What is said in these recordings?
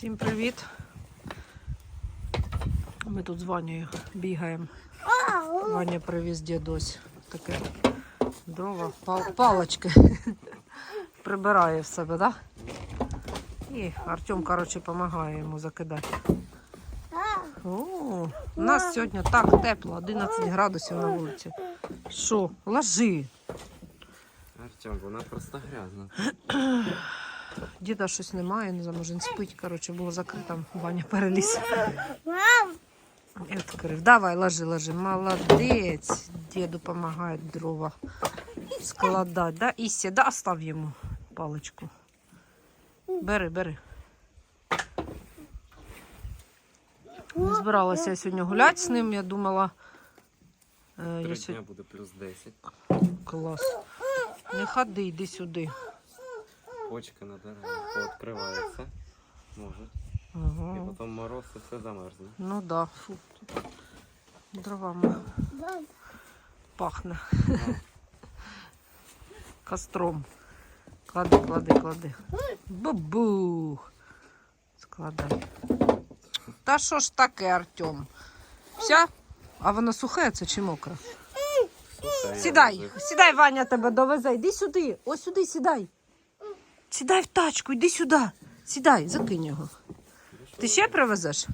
Всім привіт. Ми тут з Ванею бігаємо. Ваня привіз дідусь. Таке дрова, пал- палочки. Прибирає в себе, так? Да? І Артем, коротше, допомагає йому закидати. О, у нас сьогодні так тепло, 11 градусів на вулиці. Що, ложи. Артем, вона просто грязна. Діда щось немає, не знаю, може він спить. Коротше, було закрито, Ваня переліз. Відкрив. Давай, ложи, ложи. Молодець. Діду допомагає дрова складати. Да? Ісся, да, став йому паличку. Бери, бери. Не збиралася я сьогодні гуляти з ним, я думала. Е, Три дня сьогодні... буде плюс 10. Клас. Не ходи, йди сюди. Почка на деревах пооткривається. Може. І Ага. потім мороз і все замерзне. Ну да, фу. Дровами пахне. Костром. Клади, клади, клади. Бабух. Складай. Та що ж таке, Артем? Все? А воно сухе це чи мокре? Сідай, сідай, Ваня тебе довезе. Іди сюди. Ось сюди сідай. Сідай в тачку, іди сюди. Сідай, закинь його. Ти ще привезеш?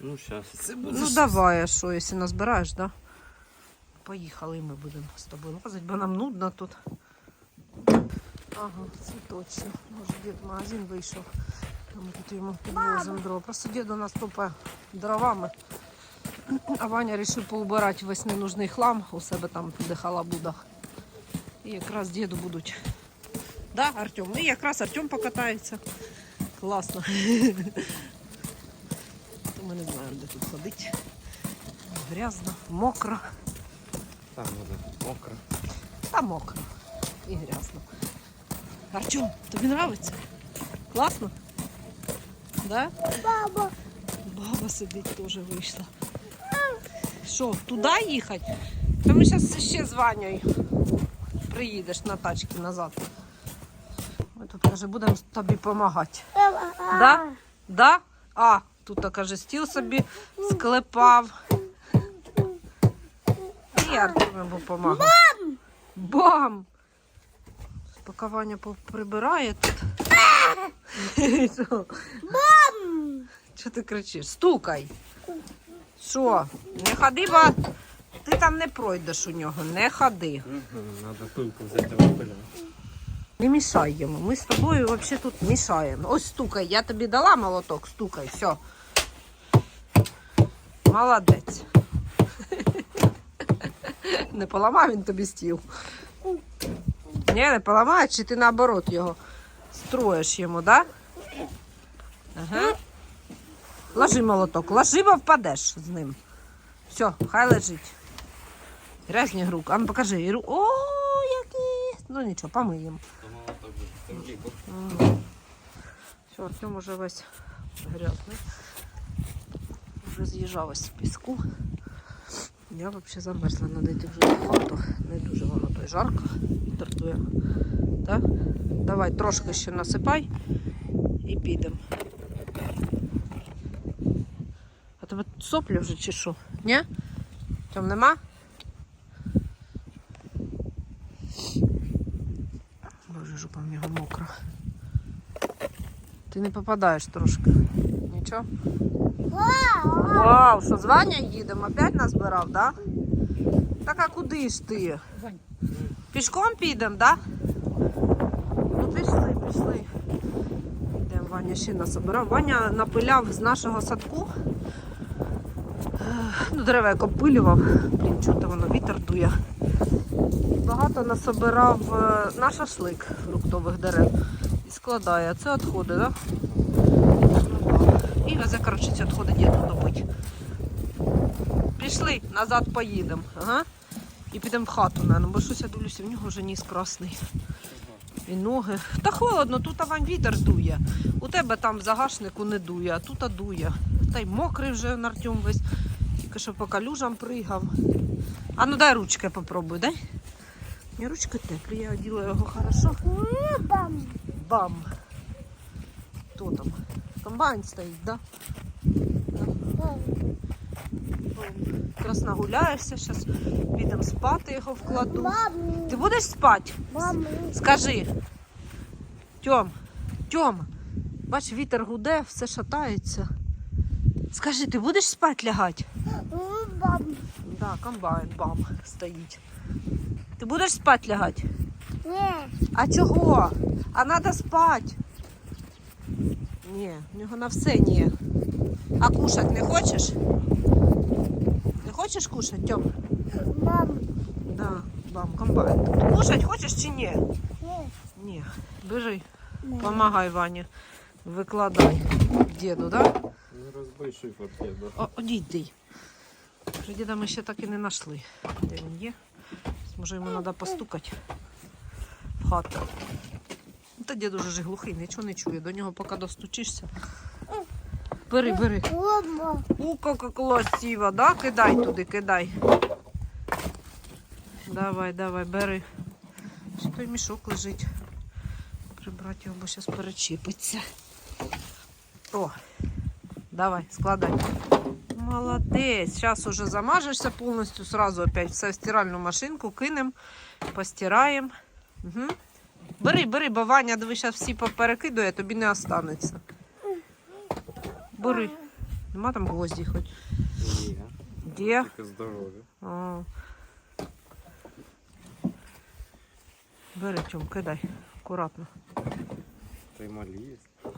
Ну. Це буде. Ну давай, а що, якщо назбираєш, да? Поїхали, ми будемо з тобою лазити, бо нам нудно тут. Ага, це точно. Може, дід в магазин вийшов. А ми тут йому підвозимо дрова. Просто дід у нас топає дровами. А Ваня вирішив поубирати весь ненужний хлам у себе там, де халабуда. І якраз діду будуть. Да, Артем? І якраз Артем покатається. Класно. Ми не знаємо, де тут ходити. Грязно, мокро. Там буде мокро. Та мокро і грязно. Артем, тобі подобається? Класно? Да? Баба, Баба сидить теж вийшла. Що, туди їхати? Та ми зараз ще з Ванею приїдеш на тачці назад. Каже, будемо тобі допомагати. Да? Да? А, тут каже, стіл собі склепав. І Артем йому допомагав. Бам! Бам! Поки Ваня прибирає тут. Що? Що ти кричиш? Стукай. Що? Не ходи, бо ти там не пройдеш у нього. Не ходи. Треба пилку взяти випиляти. Не мішай йому. Ми з тобою взагалі тут мішаємо. Ось стукай. Я тобі дала молоток, стукай, все. Молодець. Не поламав він тобі стіл. Ні, не поламає, чи ти наоборот його строїш йому, так? Да? Ага. Ложи молоток, ложи, бо впадеш з ним. Все, хай лежить. Грязні рук. А ну покажи. О, які. Ну нічого, помиємо. Ліку. Все, Артем уже весь грязний. Вже з'їжджав ось з піску. Я взагалі замерзла, надо йти вже в хату. Не дуже воно то й жарко тартує. Так? Давай трошки ще насипай і підемо. А тебе соплі вже чи що? Ні? Там нема? Жопа в нього мокра. Ти не попадаєш трошки. Нічого? Вау, що з Ваня їдемо? Опять назбирав, так? Да? Так а куди ж ти? Пішком підемо, так? Да? Ну пішли, пішли. Йдемо, Ваня ще насобирав. Ваня напиляв з нашого садку. Ну, дерева як опилював. Блін, чого воно вітер дує. Багато насобирав е, на шашлик фруктових дерев. І складає. Це відходи, так? І везе, коротше, ці відходи діду добить. Пішли, назад поїдемо. Ага. І підемо в хату, наверное, бо щось я дивлюся, в нього вже ніс красний. І ноги. Та холодно, тут авань вітер дує. У тебе там загашнику не дує, а тут дує. Та й мокрий вже на Артем весь. Тільки що по калюжам пригав. А ну дай ручки попробуй, дай. Мені ручки теплі, я оділа його хорошо. бам. Бам. Хто там? Комбайн стоїть, да? Якраз нагуляєшся, зараз підемо спати його вкладу. Мам, Ти будеш спати? мам, Скажи. Тьом, Тьом, бач, вітер гуде, все шатається. Скажи, ти будеш спати лягати? Да, комбайн бам стоїть. Ти будеш спати лягати? ні, А чого? А треба спати. Ні, в нього на все ні. А кушать не хочеш? Не хочеш кушати, Тьом? мам, Да, бам, комбайн. Кушать хочеш чи ні? ні, Ні. Бежи, ні. помагай Вані. Викладай діду, да? Не розбий шифр, діда. О, одійди. Діда ми ще так і не знайшли. Де він є? Може йому треба постукати в хату. Та дід уже ж глухий, нічого не чує. До нього поки достучишся. Бери, бери. У, яка красиво, да? Кидай туди, кидай. Давай, давай, бери. Що той мішок лежить. Прибрати його, бо зараз перечіпиться. О, давай, складай. Молодець. Зараз уже замажешся повністю, сразу опять все в стиральну машинку кинемо, постираємо. Угу. Бери, бери, бо Ваня, диви, зараз всі поперекидує, тобі не останеться. Бери. Нема там гвозді хоч. Ні, Де? тільки здорові. А. Бери, Тьом, кидай. Акуратно. Та й малі є.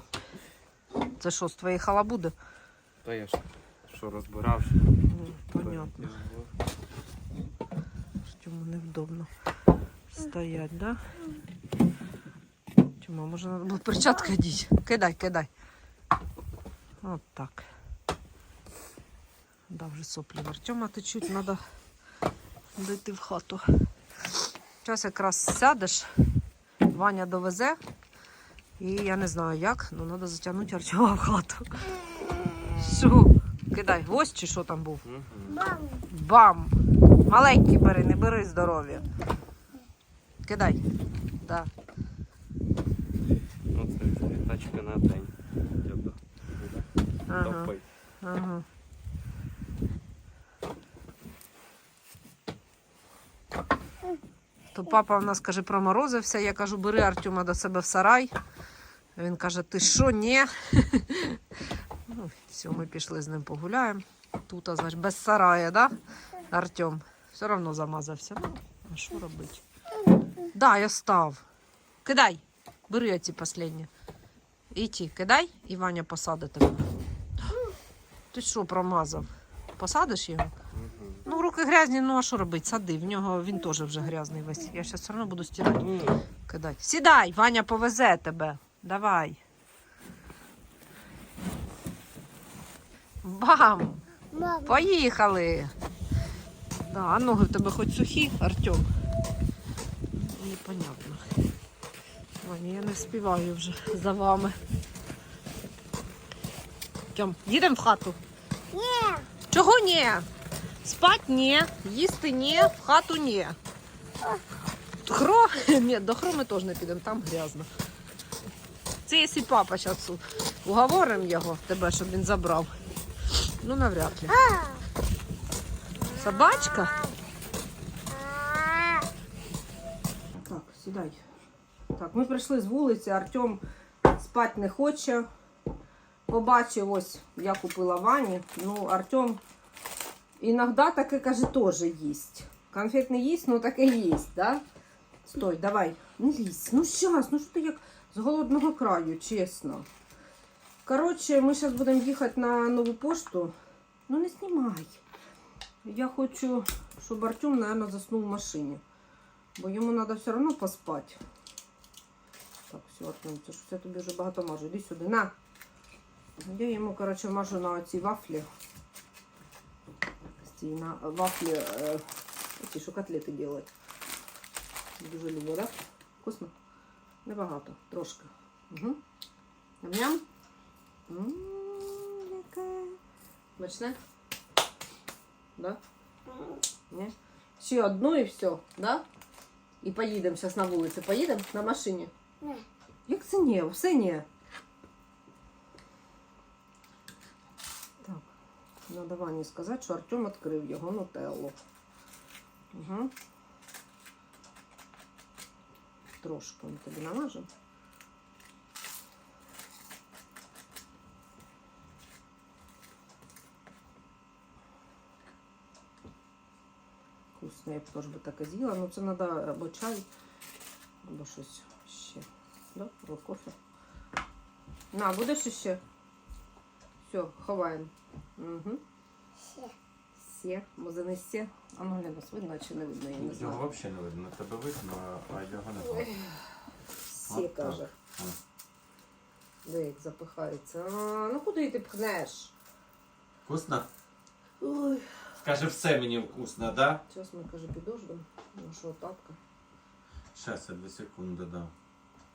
Це що, з твоєї халабуди? Та я ж що розбирав, що Ну, понятно. Тьому невдобно стоять, да? Тьома, може треба було перчатки одіть. Кидай, кидай. От так. Да, вже соплі в Артема течуть, треба дойти в хату. Зараз якраз сядеш, Ваня довезе. І я не знаю як, але треба затягнути Артема в хату. Що? Кидай, гвоздь чи що там був? Мам, Бам! Маленький бери, не бери здоров'я. Кидай. Да. Ну це тачка на день. Діда. Ага. Ага. То папа в нас каже, проморозився. Я кажу, бери Артема до себе в сарай. Він каже, ти що, ні? Ну, все, ми пішли з ним погуляємо. Тут, а, значить, без сарая, да? Артем. Все одно замазався. Ну, а що робити? Да, я став. Кидай. Бери ці останні. І ті, кидай, і Ваня посадить тебе. Ти що промазав? Посадиш його? Ну, руки грязні, ну а що робити? Сади. В нього він теж вже грязний весь. Я зараз все одно буду стирати. Кидати. Сідай, Ваня повезе тебе. Давай. Бам! мам, Поїхали. Да, а ноги в тебе хоч сухі, Артем. Непонятно. Ваня, я не вспіваю вже за вами. Тьом, їдемо в хату. ні, Чого ні? Спать ні, їсти ні, в хату ні. Хро? Ні, до хроми теж не підемо, там грязно. Це якщо папа зараз уговоримо його, тебе, щоб він забрав. Ну, навряд ли. Собачка? Так, сідай. Так, ми прийшли з вулиці, Артем спати не хоче. Побачив, ось я купила Вані. Ну, Артем іноді таке каже, теж їсть. Конфет не їсть, ну таке їсть, да? Стой, давай, не лізь. Ну щас, ну що ти як з голодного краю, чесно. Коротше, ми зараз будемо їхати на нову пошту. Ну не знімай. Я хочу, щоб Артем, мабуть, заснув в машині. Бо йому треба все одно поспати. Так, все, Артем, це ж це тобі вже багато мажу. Іди сюди, на. Я йому, коротше, мажу на ці вафлі. Ці на вафлі, е, ці, що котлети роблять. Дуже люблю, так? Вкусно? Небагато, трошки. Угу. Ням-ням яке. Смачне? Да? Ні? Ще одну і все, да? І поїдемо зараз на вулицю. Поїдемо на машині. Ні. Як це ні? Все ні. Так, надо Вані сказати, що Артем відкрив його нутеллу. Угу. Трошки ми тобі намажемо. Вкусно, я б теж би таке з'їла. Ну це треба або чай, або щось ще. Да? Або кофе. На, будеш ще? Все, ховаємо. Угу. Все. Все, може не все. А ну глянь, нас видно чи не видно, я не знаю. Його взагалі не видно. Тебе видно, а його не видно. Все, От так. каже. Де як запихається. А, ну куди ти пхнеш? Вкусно? Ой. Скажи, все мені вкусно, да? Зараз ми, каже, підождемо. Нашого тапка. Щас, я дві секунди дам.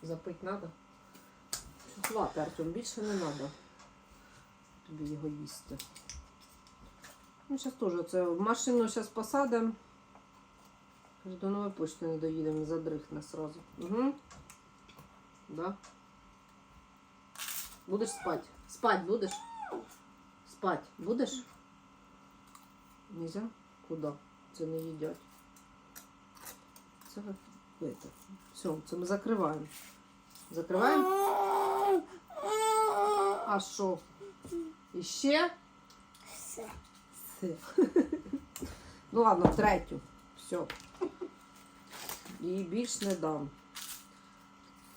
Запить треба. Хвати, Артем, більше не треба. Тобі його їсти. Ну, зараз теж це в машину зараз посадимо. Каже, До нової почти не доїдемо, задрихне сразу. Угу. Да. Будеш спать? Спать будеш? Спать будеш? Нельзя? Куда? Це не їдять. Це это. Все, це ми закриваємо. Закриваємо? А що? Іще? Все. Все. Ну ладно, третю. Все. І більш не дам.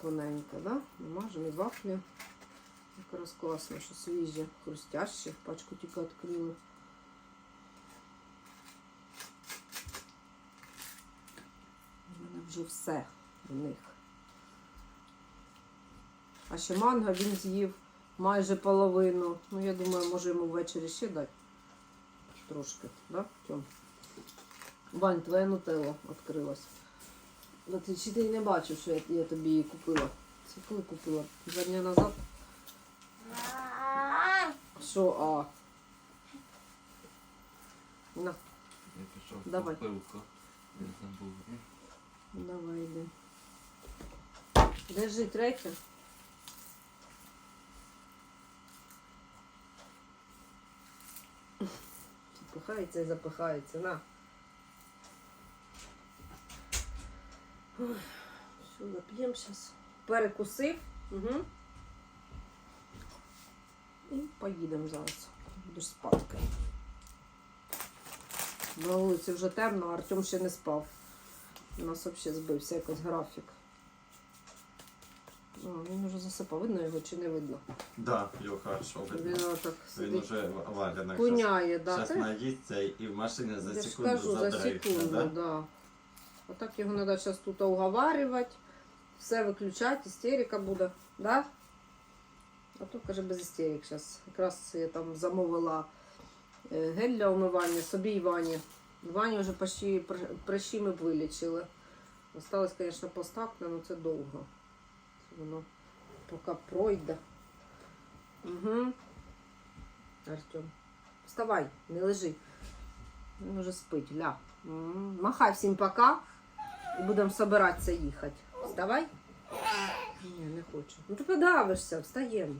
Тоненько, да? Намажемо і вафлі. Якраз класно, що свіжі, хрустящі. Пачку тільки відкрили. У мене вже все в них. А ще манго він з'їв майже половину. Ну, я думаю, може йому ввечері ще дати. Трошки, да, Тьом? Вань, твоя нутелла відкрилась. Ти чи ти не бачив, що я, я тобі її купила? Це коли купила? Два дня назад? Що, а? На, Я пішов Давай. Давай йди. Держи третє. Запихається і запихається. На. Ой, Все, зап'ємо зараз. Перекусив. Угу. І поїдемо зараз. Будеш спати. На вулиці вже темно, а Артем ще не спав. У нас взагалі збився якось графік. А, він вже засипав. Видно його чи не видно? Да, його хорошо Він видно. отак Він сидить. уже. Куняє, да. Зараз Це наїсться і в машині за я ж секунду кажу, за секунду, да? да. Отак його треба зараз тут уговарювати, все виключати, істерика буде, да? А то, каже, без істерик зараз. Якраз я там замовила е, гель для умивання собі і Вані. Вані вже почти пр- прищі ми вилічили. Осталось, звісно, постакне, але це довго. Воно поки пройде. Угу. Артем. Вставай, не лежи. Він уже спить, ля. Махай всім пока. І будемо збиратися їхати. Вставай. Ні, не хочу. Ну ти подавишся, встаємо.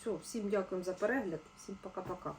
Все, всім дякуємо за перегляд. Всім пока-пока.